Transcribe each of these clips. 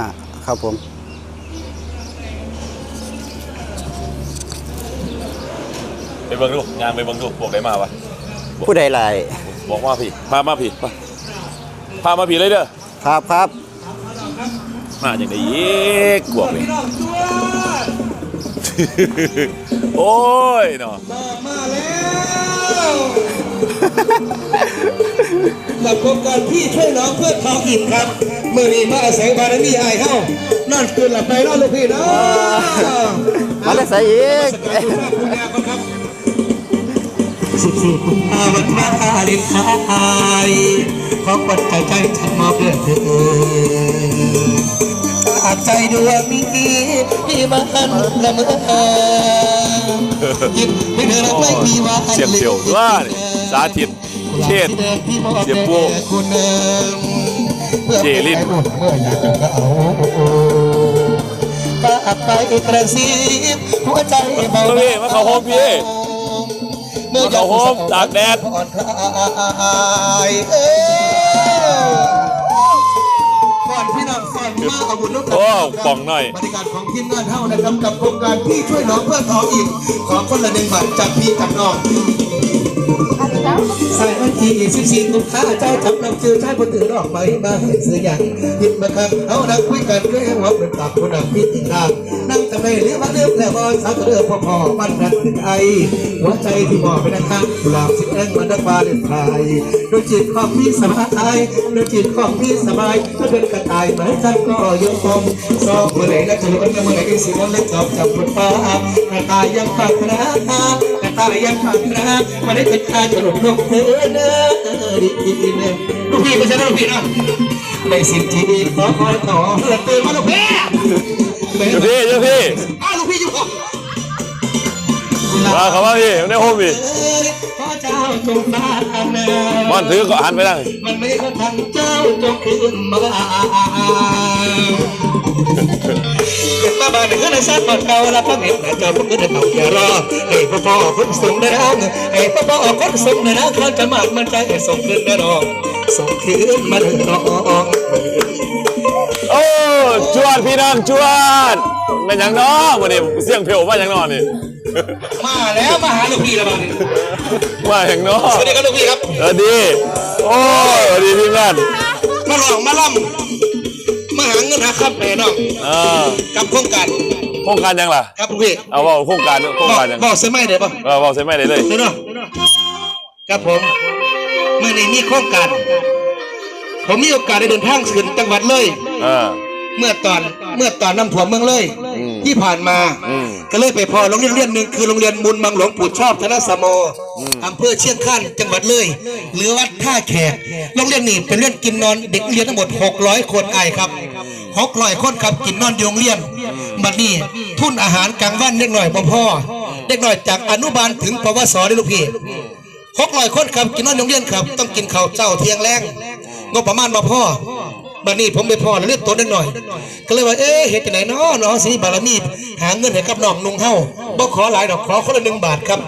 อ่าครับผมไปเบิ่งดูงานไปเบิ่งดูพวกไหนมาวะผู้ใดหลายบอกว่าพี่พามาพี่มาพามาพี่เลยเด้อครับครับมาอย่างไดอีกบวกเลยโอ้ยเนาะมาแล้ว กับโครงการพี่ช่วยน้องเพื่อทองอิ่มครับมือนี้มาอาศัยบารมีอายเข้านั่นคืนหลับไปแล้วลูกพี่เนาะมาได้ใส่อีกสิบสี่กุมภาพันธ์วันวาเลนไทน์ของปัจจัยใจฉันมอบเรื่องเธอฝากใจดวงนี้ที่มันละเมอยิ้มไม่เธอรักไม่มีวันเสียงเดียวว่านี่สาธิต เชษฐ์เสียงปูเจลินเมื่ออยากไปกระซิบหัวใจเบาพี่มาเข้าโฮมพี่มาเขาโฮมตากแดดผ่อนคลายเอ้ยก่อนพี่น้องก่อนมาเอาบุญลูกโอ้ป่องหน่อยบริการของทีมงานเท่านะครับกับโครงการพี่ช่วยน้องเพื่อท้องอิ่มขอคนละหนึ่งบาทจากพี่กับน้อง ใส่วันที่สิสี่กุมภาเจ้าจับนำชื่อชายคนถือดอกไม้มาให้ซื้ออย่างหยิบมาครับเอานักคุยกันเรื่องว่าเป็นตับคนนักพิธีการนั่งทำไมเรียกว่าเรื่องแล้วก็สักเรือพอพอมันรักถึงไอหัวใจที่มอบไปนะครับกุหลาบสีแดงมันดักฟ้าเด่นไทยดวงจิตของพี่สบายดวงจิตของพี่สบายถ้าเป็นกระต่ายเหมือนกันก็ยกคมสอบเมื่อไหร่ก็จะรู้ว่าเมื่อไหร่ก็สิวันเล็กจอบจับบนฟ้ากระต่ายยังฝากนะกระ ต่ายยังฝากนะมาได้เป็นข้าจะหลบลงเธอเนอดีดีเนอลูกพี่ไม่ใช่ลูกพี่นะในสิ่งที่ดีขอขอขอเลิกเตือนมาลูกพี่เจ้าพี่เจ้าพี่อ้าวลูกพี่อยู่ก่อน มาเข้ามาพี่ในโฮมพี่พระเจ้าจงมาเนินมันถือก็หันไปได้มันไม่กระทั่งเจ้าจงคืนมาเกิดมาบ้านเงินสัตว์บ้านเก่าแล้วพังเห็นแต่เจ้าพวกเงินเก่าอย่ารอไอ้พ่อพ่อคนส่งในร่างไอ้พ่อพ่อคนส่งในร่างเขาจะมากมันใจส่งคืนแน่นอนส่งคืนมาเลยน้องโอ้จวดพี่น้องจวดเป็นหยังน้อวันนี้เสียงเพลวมาหยังน้อนี่ มาแล้วมาหาลูกพี่แล้วบ้านนี้มาหยังน้อสวัสดีครับลูกพี่ครับ สวัสดี โอ้สวัสดีพี่งานมาหลองมาล่ำมาหาเงินหาครับแม่น้องอ่ากับโครงการโครงการยังล่ะ ครับลูกพี่เอาว่าโครงการโครงการยังบอกเสียไม่ได้ปะเออบอกใช่ไหมได้เลย เดี๋ยวเนาะครับผมเมื่อนี้มีโครงการ ผมมีโอกาสได้เดินทางขึ้นจังหวัดเลย อ่า เมื่อตอนเมื่อตอนน้ำท่วมเมืองเลยอืมที่ผ่านมาอืมก็เลยไปพอโรงเรียนเรียนหนึ่งคือโรงเรียนมูลมังหลวงปู่ชอบธนสโมอำเภอเชียงคานจังหวัดเลยหรือวัดท่าแขกโรงเรียนนี้เป็นเรียนกินนอนเด็กเรียนทั้งหมด 600 คนไอายครับ600คนครับกินนอนอยู่โรงเรียนบัดนี้ทุนอาหารกลางวันเด็กหน่อยบ่พ่อเด็กหน่อยจากอนุบาลถึงปวสได้ลูกพี่หกร้อยคนครับกินนอนโรงเรียนครับ ต้องกินข้าวเจ้าเที่ยงแรงงบประมาณมาพ่อ บัดนี้ผมไปพ่อแล้วเลือกตัวนิดหน่อย ก็เลยว่าเอ๊ะเหตุไหนเนาะเนาะสิบารมีหาเงินให้กับน้องนุ่งเฮาบ่ขอหลายดอกขอคนละหนึ่งบาทครับ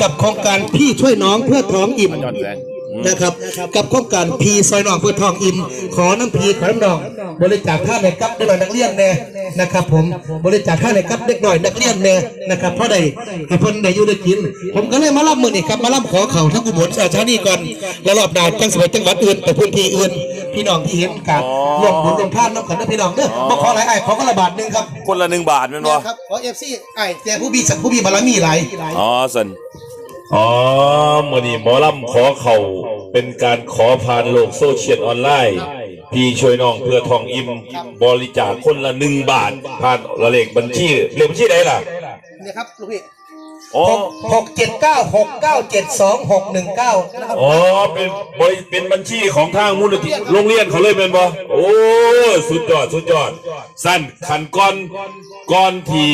กับโครงการพี่ช่วยน้องเพื่อท้องอิ่มนะครับ กับโครงการพีซอยน้องเพื่อท้องอิ่ม ขอน้ำพีขอน้ำนอง บริจาคค่าในกับเด็กหน่อยนักเรียนแน่นะครับ ผมบริจาคค่าในกับเด็กหน่อยนักเรียนแน่นะครับเพราะใดให้เพิ่นได้อยู่ได้กิน ผมก็เลยมารับมือนี่ครับมารับขอเข่าทั้งอุบลราชานีก่อนแล้วรอบหน้าจังสวยจังหวัดอื่นไปพื้นที่อื่น พี่น้องที่เห็นการรวมบุญรวมทานน้ำกันนะพี่น้องเด้อมาขอหลายไอ้ายขอก็ละบาทหนึงครับคนละหนึ่งบาทแมันบ่ครับขอเอฟซีไอ้ายแต่ผู้มีสักผู้มีบารมีหลายอ๋อสันอ๋อมื่อนี้หมอลำขอเข่าเป็นการขอผ่านโลกโซเชียลออนไลน์พี่ช่วยน้องเพื่อทองอิ่มบริจาคคนละหนึ่งบาทผ่านระเลขบัญชีเลขบัญชีไหนล่ะนี่ครับลูกพี่ อ๋อหกหกเจ็ดเก้าหกเก้าเจ็ดสองหกหนึ่งเก้านะครับอ๋อ เป็นบริเป็นบัญชีของทางมูลนิธิโรงเรียนเขาเลยเป็นบ่โอ้ สุดยอด สุดยอด สั้นขันก้อนก้อนที่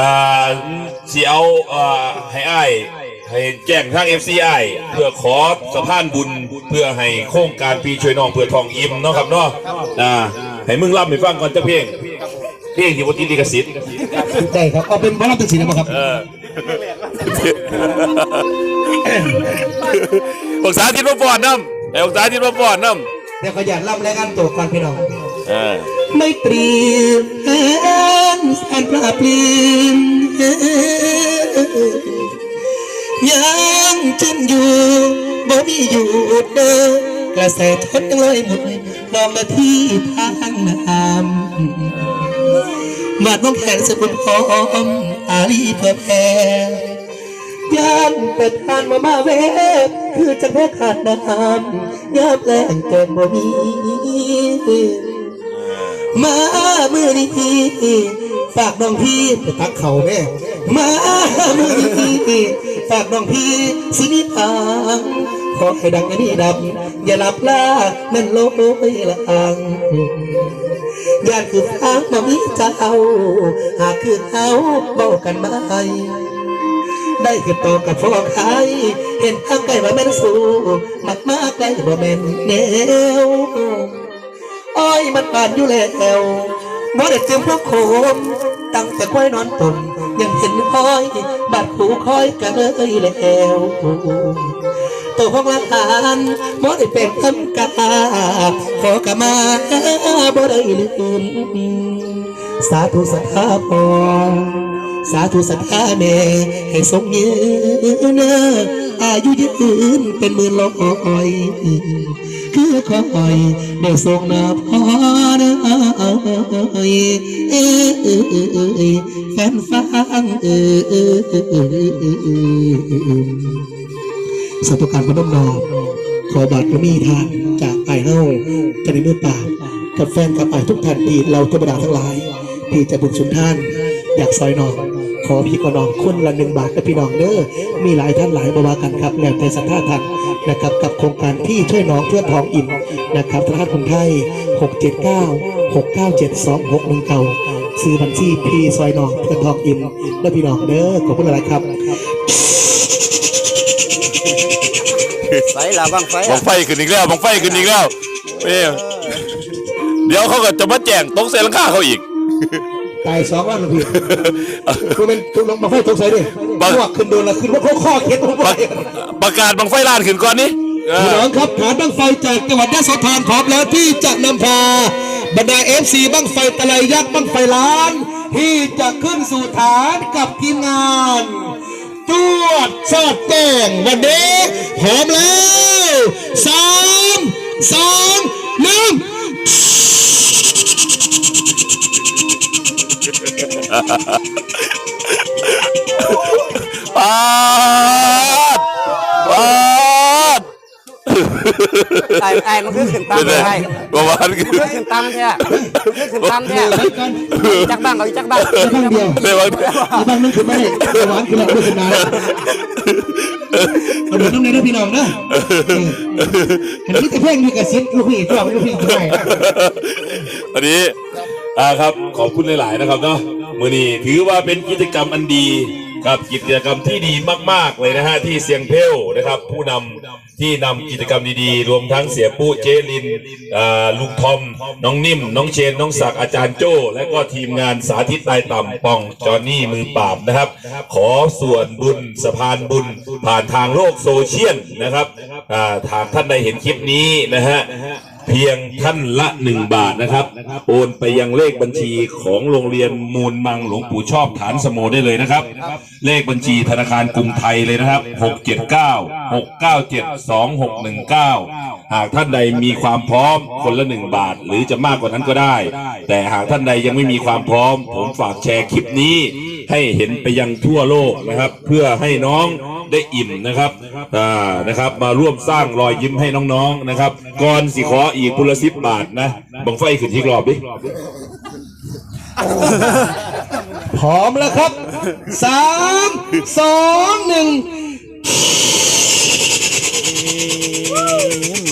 อ่าสิเอาอ่าให้อ้ายให้แจ้งทาง FCI เพื่อขอสะพานบุญเพื่อให้โครงการปีช่วยน้องเพื่อทองอิ่มเนาะครับเนาะอ่าให้มึงรับให้ฟังก่อนจะเพลง เพลงที่บ่ติดลิขสิทธิ์ได้ครับเอาเป็นบารมีสีนะครับเออปรึกษาทิศมาปอดน้ำไอ้ปรึกษาทิศมาปอดน้เดี๋ยวขออยากรับรายงานตัวก่อนพี่น้องำเออไม่ตรีแสนแสนปราบปลื้มยังจึนอยู่บ่มีหยุดเดินกระแสทดยังลอยหมุนลองละที่ทางน้ำ มาดน้องแขนสกุลพร้อมอาลีเพื่อแพ้ยานเป็ดทานมามาเวฟคือจะแพ้ขาดน้ำยามแรงเกินบ่มีมาเมื่อนี้ฝากน้องพี่ไปตักเขาแม่มาเมื่อนี้ฝากน้องพี่สินิทางขอให้ดังอันนี้ดับอย่าหลับล่านั่นโลยละอัง ญาติคือทางมามีเจ้า หากคือเขาเบากันมาได้คือโตกับพ่อใครเห็นทางไกลว่าแม่นสู้มากมากไกลบ่แม่นแนวอ้อยมันผ่านอยู่แล้วบ่ได้เตรียมพวกโคม ตั้งแต่ควายนอนตนยังเห็นอ้อยบัดหูคอยกันเลยแล้วตัวของละทานบ่ได้เป็นคำกาขอกะมาบ่ได้ลืมสาธุสัทธาพอสาธุสัทธาแม่ให้ทรงยืนอายุยืนเป็นหมื่นร้อย คือคอยได้ส่งนาพอนะเอ้ยเอ้ยเอ้ยเอ้ยแฟนฟังเอ้ยเออเออสัตุการพนมนอขอบาดพระมีทานจากไอเฮ้าจะในเมื่อป่ากับแฟนกับไอทุกท่านที่เราธรรมดาทั้งหลายที่จะบุญชุนท่านอยากซอยนอง ขอพี่กอน้องคนละหนึ่งบาทกับพี่น้องเด้อมีหลายท่านหลายบวากันครับแล้วแต่สัทธาท่านนะครับกับโครงการที่ช่วยน้องเพื่อทองอิ่มนะครับธนาคารกรุงไทย 679 697 2619ซื้อบัญชีพีซอยน้องเพื่อทองอิ่มและพี่น้องเด้อขอบคุณหลายๆครับใส่ละบังไฟบังไฟขึ้นอีกแล้วบังไฟขึ้นอีกแล้วเอ้ยเดี๋ยวเขาก็จะมาแจ้งตกเสหลังคาเขาอีก ตายสองวันแล้วพี่คุณเป็นทุกลงมาไฟตกใส่ดิบังพวกขึ้นโดนละขึ้นว่าเขาข้อเข็ดผมไปประกาศบังไฟลานขึ้นก่อนนี่เอพี่อน้องครับฐานบังไฟจากจังหวัดยะโสธรพร้อมแล้วที่จะนำพาบรรดาเอฟซีบังไฟตะไลยักษ์บังไฟล้าน ที่จะขึ้นสู่ฐานกับทีมงานตรวจสอดแจ้งวันนี้พร้อมแล้วสามสองหนึ่ง ปาดปาดไอ้ไอ้มันคือขึ้นตามเป็นไงไอ้ประมาณคือคือขึ้นตามแท้คือขึ้นตามแท้จักบ้างเอาอีกจักบ้างข้างเดียวเลยว่าอีบางนึงขึ้นไม่ได้หวานขึ้นแล้วขึ้นมาเอาเดี๋ยวต้องเน้นให้พี่น้องนะอันนี้จะเพ่งมีกระซิบลูกพี่ชอบลูกพี่ทำไมอันนี้อ่าครับขอบคุณหลาย ๆ นะครับเนาะ มือนี้ถือว่าเป็นกิจกรรมอันดีครับกิจกรรมที่ดีมาก ๆ เลยนะฮะที่เสียงเพลนะครับ ผู้นำที่นำกิจกรรมดีๆ รวมทั้งเสียปู้เจลินลุงทอม น้องนิ่ม น้องเชน น้องศักดิ์อาจารย์โจ้ และก็ทีมงานสาธิตตายต่ำปองจอห์นนี่มือปราบนะครับ ขอส่วนบุญสะพานบุญ ผ่านทางโลกโซเชียลนะครับอ่าทางท่านใดเห็นคลิปนี้นะฮะ เพียงท่านละหนึ่งบาทนะครับ โอนไปยังเลขบัญชีของโรงเรียนมูลมังหลวงปู่ชอบฐานสโมได้เลยนะครับ เลขบัญชีธนาคารกรุงไทยเลยนะครับ 679 697 2619 หากท่านใดมีความพร้อมคนละหนึ่งบาท หรือจะมากกว่านั้นก็ได้ แต่หากท่านใดยังไม่มีความพร้อม ผมฝากแชร์คลิปนี้ ให้เห็นไปยังทั่วโลกนะครับ เพื่อให้น้อง ได้อิ่มนะครับอ่านะครับ มาร่วมสร้างรอยยิ้มให้น้องๆนะครับก่อนสิขออีกพุละสิบบาทนะบังไฟขึ้นที่กรอบดิพร้อมแล้วครับสามสองหนึ่ง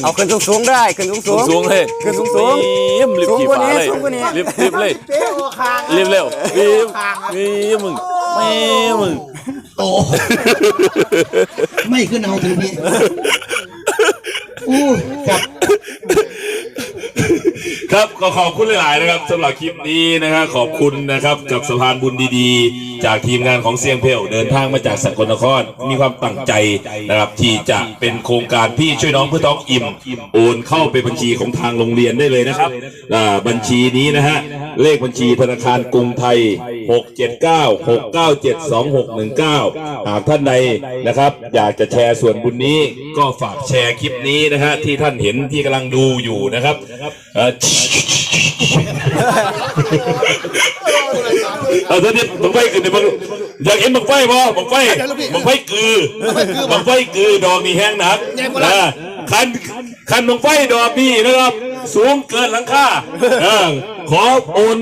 เอาขึ้นสูงๆได้ขึ้นสูงสูงๆเลยขึ้นสูงๆรีบรีบสูงขี่กว่าฟ้านี้เลยสูงกว่านี้รีบรีบเลยรีบเร็วรีบรีบมึงไม่มึง โอ้ไม่ขึ้นเอาถึงพี่อู้กับ ครับก็ขอบคุณหลาย ๆ นะครับสำหรับคลิปนี้นะครับขอบคุณนะครับกับสะพานบุญดี ๆจากทีมงานของเซียงเพลเดินทางมาจากสกลนครมีความตั้งใจนะครับที่จะเป็นโครงการพี่ช่วยน้องเพื่อท้องอิ่ม โอนเข้าไปบัญชีของทางโรงเรียนได้เลยนะครับบัญชีนี้นะฮะเลขบัญชีธนาคารกรุงไทย 679 697 2619 หากท่านใดนะครับ อยากจะแชร์ส่วนบุญนี้ก็ฝากแชร์คลิปนี้นะฮะที่ท่านเห็นที่กำลังดูอยู่นะครับ เอ่อเอาตอนนี้บังไฟคือในบังอยากเห็นบังไฟบ่บังไฟบังไฟคือบังไฟคือดอกนี่แห้งหนักนะคันคันบังไฟดอกนี่นะครับ สูงเกินหลังคาเออขอโอน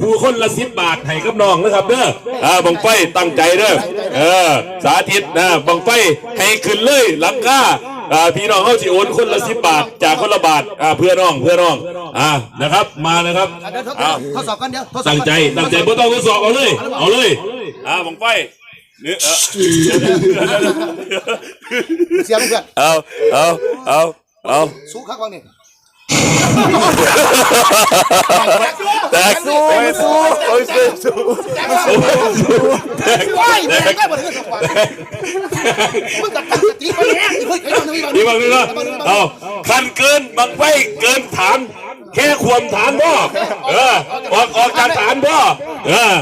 ผู้คนละสิบบาทให้กับน้องนะครับเด้ออ่าบังไฟตั้งใจเด้อเออสาธิตนะบังไฟให้ขึ้นเลยหลังคา อ่าพี่น้องเขาสิโอนคนละสิบบาท จากคนละบาทอ่าเพื่อน้องเพื่อน้องอ่านะครับ มานะครับเดี๋ยวทดอ่าทดสอบกันเดี๋ยวทดสอบตั้งกันใจตั้งใจบ่ต้องทดสอบเอาเลย เอาเลยอ่าบังไฟเนื้อเออเสียงเพื่อนเอาเอาเอาเอาสู้ข้างวังนี่ แตกสู้สู้โอ้ยสู้สู้แตกว้ายแม่แตงกได้หมดเลยสองฝั่งมึงกับตั้งสติไปแน่เฮ้ยไอ้ตอนนี้นี่บังนี่ก็เอาคันเกินบังไฟเกินฐานแค่ความฐานพ่อเออออกออกจากฐานพ่อเออ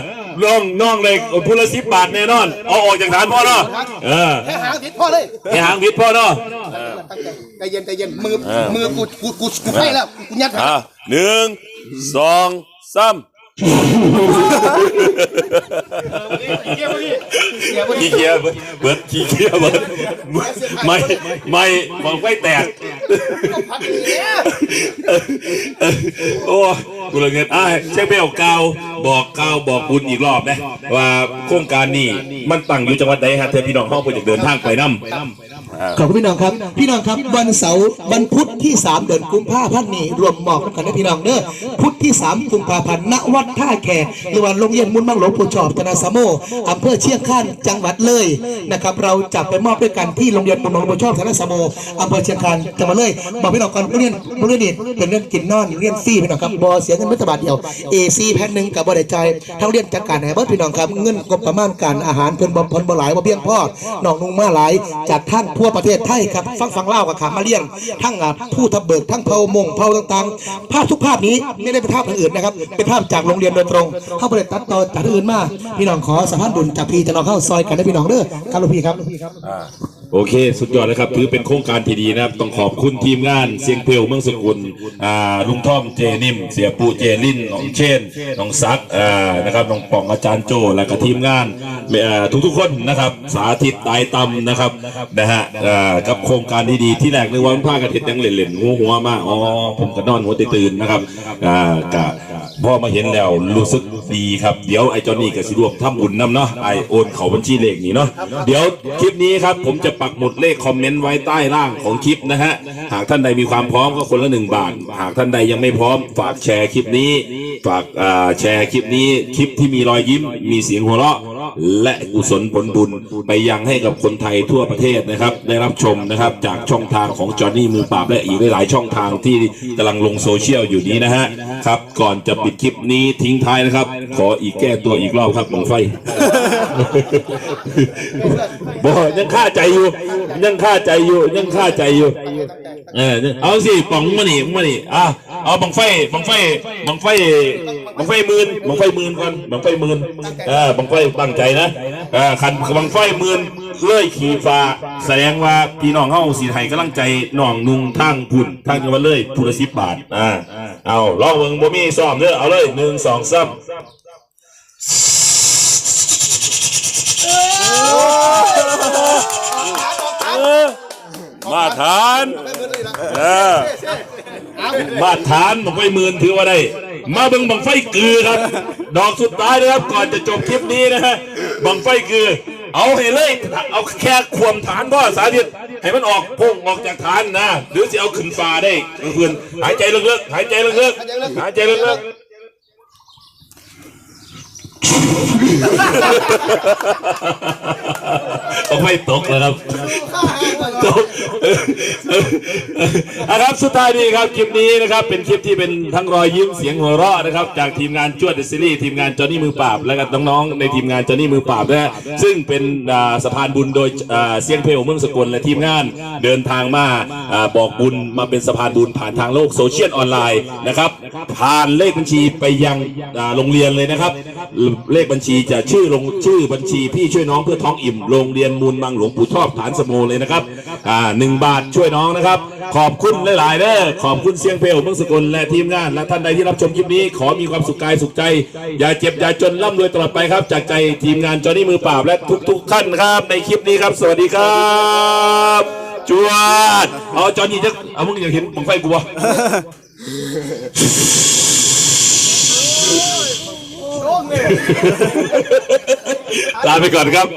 น้องน้องเลยพูละสิบบาทแน่นอน เอาออกจากฐานพ่อเนาะเออแค่หางติดพ่อเลยแค่หางพิษพ่อเนาะตั้งใจใจเย็นใจเย็นมือมือกูกูกูกูให้แล้วกูยัดอะหนึ่งสองสาม เสียบขี้เกียจเบิดเบิดขี้เกียจเบิดไม่ไม่มองไฟแตกพักเนี่ยโอ้กูเลยเงินอะเช็คเบลกาวบอกกาวบอกบุญอีกรอบนะว่าโครงการนี้มันตั้งอยู่จังหวัดใดฮะเธอพี่น้องห้องเข้าไปจากเดินทางไปนํ ขอบคุณพี่น้องครับ พี่น้องครับวันเสาร์วันพุธที่ 3 เดือนกุมภาพันธ์นี้รวมหมอกกันนะพี่น้องเด้อพุธที่ 3 กุมภาพันธ์ณวัดท่าแขหรือว่าโรงเรียนมุนมังหลวงปู่จอบตนาสมโมอำเภอเชียงคานจังหวัดเลยนะครับเราจะไปมอบด้วยกันที่โรงเรียนมุนมังหลวงปู่จอบตนาสมโมอำเภอเชียงคานจังหวัดเลยบอกพี่น้องก่อนโรงเรียนโรงเรียนนี้เป็นเรื่องกินนอนเรียนฟรีพี่น้องครับบอเสียเงินไม่ตบาทเดียว AC แผ่นหนึ่งกับบริจายทั้งเรียนจัดการให้เบิดพี่น้องครับเงินงบประมาณการอาหารเพิ่นบ่เพิ่นบ่หลายบ่เพียงพอน้องนุ่งมาหลายจากท่านทั่วประเทศไทยครับฟังฟังเล่าวกับขามาเลี้ยง ทั้งอะผู้ทับเบิกทั้งเผามงเผาต่างๆ ภาพทุกภาพนี้ไม่ได้เป็นภาพอื่นนะครับเป็นภาพจากโรงเรียนโดยตรง เข้าไปตัดต่อจากที่อื่นมาพี่น้องขอสะพานบุญจากพี่จะน้องเข้าซอยกันได้พี่น้องเด้อครับลูกพี่ครับ โอเค สุดยอดเลยครับ ถือเป็นโครงการที่ดีนะครับ ต้องขอบคุณทีมงานเสียงเพลวเมืองสกุลอ่าลุงท่อมเจนิม เสียปูเจลินน้องเชนน้องซักอ่านะครับน้องป่องอาจารย์โจและก็ทีมงานทุกทุกๆคนนะครับ สาธิตตายตำนะครับนะฮะอ่กับโครงการดีๆที่แรกนึกว่ามันผ้ากระเท็ดยังเล่นๆหัวหัวมากอ๋อผมก็นอนหัวตื่นนะครับอ่ากะพอมาเห็นแล้วรู้สึกดีครับเดี๋ยวไอ้จอนนี่ก็สิรวมทำบุญนํเนาะไอโอนเขาบัญชีเลขนี้เนาะเดี๋ยวคลิปนี้ครับผมจะปักหมุดเลขคอมเมนต์ไว้ใต้ล่างของคลิปนะฮะ หากท่านใดมีความพร้อมก็คนละหนึ่งบาท หากท่านใดยังไม่พร้อม ฝากแชร์คลิปนี้ ฝากแชร์คลิปนี้ คลิปที่มีรอยยิ้ม มีเสียงหัวเราะ และกุศลผลบุญ ไปยังให้กับคนไทยทั่วประเทศนะครับ ได้รับชมนะครับ จากช่องทางของจอห์นนี่มือปราบและอีกหลายช่องทางที่กำลังลงโซเชียลอยู่นี้นะฮะ ครับ ก่อนจะปิดคลิปนี้ทิ้งท้ายนะครับ ขออีกแก้ตัวอีกรอบครับหมองไฟ บ่ยังค่าใจอยู่ ยังค่าใจอยู่ ยังค่าใจอยู่ เออเอาสิป๋องมานี่มานี่อะเอาบังไฟบังไฟบังไฟบังไฟมื่นบังไฟมื่นก่อนบังไฟมื่นเออบังไฟตั้งใจนะเออคันบังไฟมื่นเลื่อยขี่ฟ้าแสดงว่าพี่น้องเฮาสีไทยกำลังใจน้องนุ่งทางพุ่นทางจังหวัดเลยผู้ละสิบบาทอ่าเอาลองเบิ่งบ่มีซ้อมเด้อเอาเลยหนึ่งสองสาม มาทานเออมาทานบังไฟหมื่นถือว่าได้ มาเบิ่งบังไฟกือครับ ดอกสุดท้ายนะครับ ก่อนจะจบคลิปนี้นะฮะบังไฟกือ เอาให้เลย เอาแค่ควมฐานพ่อสาธิตให้มันออกพุ่งออกจากฐานนะ หรือจะเอาขึ้นฟ้าได้เพื่อนหายใจลึกๆหายใจลึกๆหายใจลึกๆ เอาไม่ตกเลยครับ ตกนะครับสุดท้ายนี้ครับคลิปนี้นะครับเป็นคลิปที่เป็นทั้งรอยยิ้มเสียงหัวเราะนะครับ จากทีมงานจวดเดซีรีส์ทีมงานจอห์นี่มือปราบ และกับน้องๆในทีมงานจอห์นี่มือปราบนะซึ่งเป็นสะพานบุญโดยเสียงเพลเมืองสกลและทีมงานเดินทางมาบอกบุญมาเป็นสะพานบุญผ่านทางโลกโซเชียลออนไลน์นะครับผ่านเลขบัญชีไปยังโรงเรียนเลยนะครับเลขบัญชีจะชื่อลงชื่อบัญชีพี่ช่วยน้องเพื่อท้องอิ่มโรงเรียนมูลมังหลวงปู่ทอบฐานสโมเลยนะครับอ่าหนึ่งบาทช่วยน้องนะครับ ขอบคุณหลายๆเด้อขอบคุณเสียงเพลเมืองสกลและทีมงาน และท่านใดที่รับชมคลิปนี้ ขอมีความสุขกายสุขใจ อย่าเจ็บอย่าจนร่ำรวยตลอดไปครับ จากใจทีมงานจอห์นนี่มือปราบและทุก ๆ ท่านครับ ในคลิปนี้ครับ สวัสดีครับจวดเอาจอหนนี่จะเอามึงอยากเห็นบังไฟกูวะ ลาไปก่อนครับ